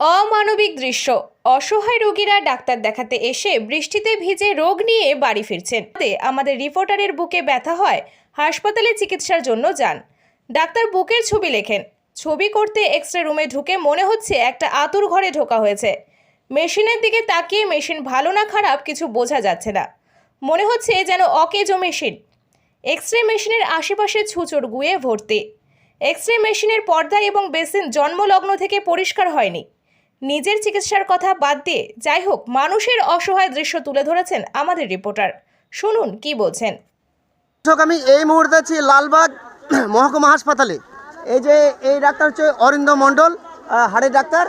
অমানবিক দৃশ্য। অসহায় রোগীরা ডাক্তার দেখাতে এসে বৃষ্টিতে ভিজে রোগ নিয়ে বাড়ি ফিরছেন। আমাদের রিপোর্টারের বুকে ব্যথা হয়, হাসপাতালে চিকিৎসার জন্য যান। ডাক্তার বুকের ছবি লেখেন, ছবি করতে এক্স রে রুমে ঢুকে মনে হচ্ছে একটা আতুর ঘরে ঢোকা হয়েছে। মেশিনের দিকে তাকিয়ে মেশিন ভালো না খারাপ কিছু বোঝা যাচ্ছে না। মনে হচ্ছে যেন অকেজো মেশিন। এক্স রে মেশিনের আশেপাশে ছুচোর গুয়ে ভর্তি। এক্স রে মেশিনের পর্দা এবং বেসিন জন্মলগ্ন থেকে পরিষ্কার হয়নি। নিজের চিকিৎসার কথা বাদ দিয়ে যাই হোক, মানুষের অসহায় দৃশ্য তুলে ধরেছেন আমাদের রিপোর্টার। শুনুন কি বলছেন। আমি এই মুহূর্তে আছি লালবাগ মহকুমা হাসপাতালে। এই যে এই ডাক্তার হচ্ছে অরিন্দ মণ্ডল হাড়ের ডাক্তার।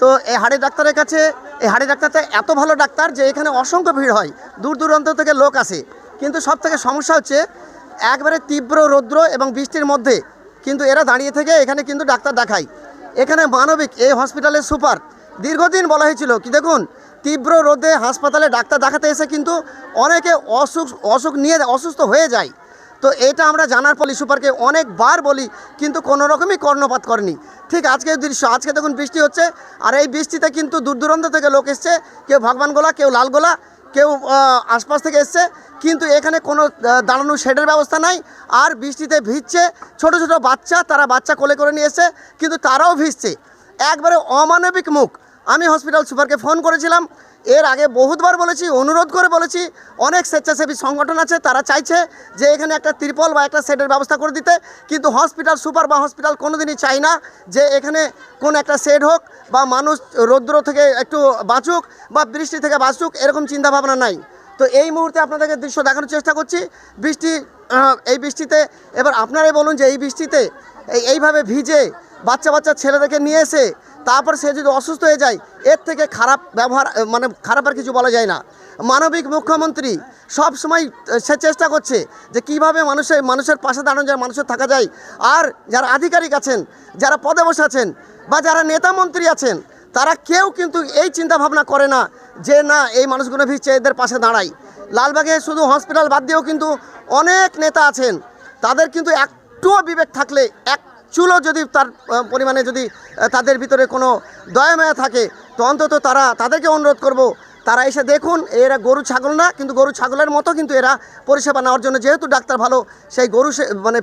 তো এই হাড়ের ডাক্তারের কাছে, এই হাড়ের ডাক্তারটা এত ভালো ডাক্তার যে এখানে অসংখ্য ভিড় হয়, দূর দূরান্ত থেকে লোক আসে। কিন্তু সব থেকে সমস্যা হচ্ছে, একবারে তীব্র রৌদ্র এবং বৃষ্টির মধ্যে কিন্তু এরা দাঁড়িয়ে থেকে এখানে কিন্তু ডাক্তার দেখায়। এখানে মানবিক এই হসপিটালের সুপার দীর্ঘদিন বলা হয়েছিল কি দেখুন তীব্র রোদে হাসপাতালে ডাক্তার দেখাতে এসে কিন্তু অনেকে অসুখ অসুখ নিয়ে অসুস্থ হয়ে যায়। তো এটা আমরা জানার পলি সুপারকে অনেকবার বলি কিন্তু কোনো রকমই কর্ণপাত করেনি। ঠিক আজকের দৃশ্য আজকে দেখুন বৃষ্টি হচ্ছে আর এই বৃষ্টিতে কিন্তু দূর দূরান্ত থেকে লোক এসছে কেউ ভগবানগোলা কেউ লালগোলা কেউ আশপাশ থেকে এসছে কিন্তু এখানে কোনো আহ, দাঁড়ানোর শেডের ব্যবস্থা নাই আর বৃষ্টিতে ভিজছে ছোট ছোট বাচ্চা তারা বাচ্চা কোলে করে নিয়ে এসছে কিন্তু তারাও ভিজছে। একবারে অমানবিক মুখ। হসপিটাল সুপারকে ফোন করেছিলাম। এর আগে বহুতবার বলেছি, অনুরোধ করে বলেছি, অনেক স্বেচ্ছাসেবী সংগঠন আছে, তারা চাইছে যে এখানে একটা ত্রিপল বা একটা সেটের ব্যবস্থা করে দিতে। কিন্তু হসপিটাল সুপার বা হসপিটাল কোনোদিনই চায় না যে এখানে কোন একটা সেট হোক বা মানুষ রৌদ্র থেকে একটু বাঁচুক বা বৃষ্টি থেকে বাঁচুক, এরকম চিন্তাভাবনা নাই। তো এই মুহূর্তে আপনাদেরকে দৃশ্য দেখানোর চেষ্টা করছি। বৃষ্টি এই বৃষ্টিতে, এবার আপনারাই বলুন যে এই বৃষ্টিতে, এই, এইভাবে ভিজে বাচ্চা বাচ্চা ছেলেদেরকে নিয়ে এসে তারপর সে যদি অসুস্থ হয়ে যায়, এর থেকে খারাপ ব্যবহার মানে খারাপ আর কিছু বলা যায় না। মানবিক মুখ্যমন্ত্রী সব সময় সে চেষ্টা করছে যে কীভাবে মানুষের মানুষের পাশে দাঁড়ানো যায়, মানুষের থাকা যায়। আর যারা আধিকারিক আছেন, যারা পদে বসে আছেন বা যারা নেতা মন্ত্রী আছেন, তারা কেউ কিন্তু এই চিন্তা ভাবনা করে না যে না, এই মানুষগুলো ভিজছে, এদের পাশে দাঁড়ায় লালবাগে শুধু হসপিটাল বাদ দিয়েও কিন্তু অনেক নেতা আছেন। তাদের কিন্তু একটুও বিবেক থাকলে, এক চুলো যদি তার পরিমাণে যদি তাদের ভিতরে কোনো দয়ামায়া থাকে, তো অন্তত তারা তাদেরকে অনুরোধ করব, তারা এসে দেখুন, এরা গরু ছাগল না, কিন্তু গরু ছাগলের মতো কিন্তু এরা পরিষেবা নেওয়ার জন্য যেহেতু ডাক্তার ভালো, সেই গরু মানে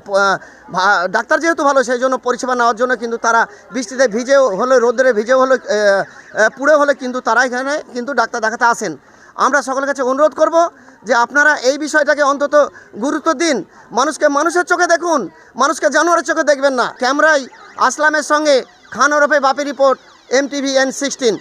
ডাক্তার যেহেতু ভালো, সেই জন্য পরিষেবা নেওয়ার জন্য কিন্তু তারা বৃষ্টিতে ভিজেও হলে রোদ্রে ভিজেও হলে পুড়ে হলে কিন্তু তারা এখানে কিন্তু ডাক্তার দেখাতে আসেন। আমরা সকলের কাছে অনুরোধ করব যে আপনারা এই বিষয়টাকে অন্তত গুরুত্ব দিন। মানুষকে মানুষের চোখে দেখুন, মানুষকে জানোয়ারের চোখে দেখবেন না। ক্যামেরায় আসলামের সঙ্গে খান ওরফে Bapi report M TV N sixteen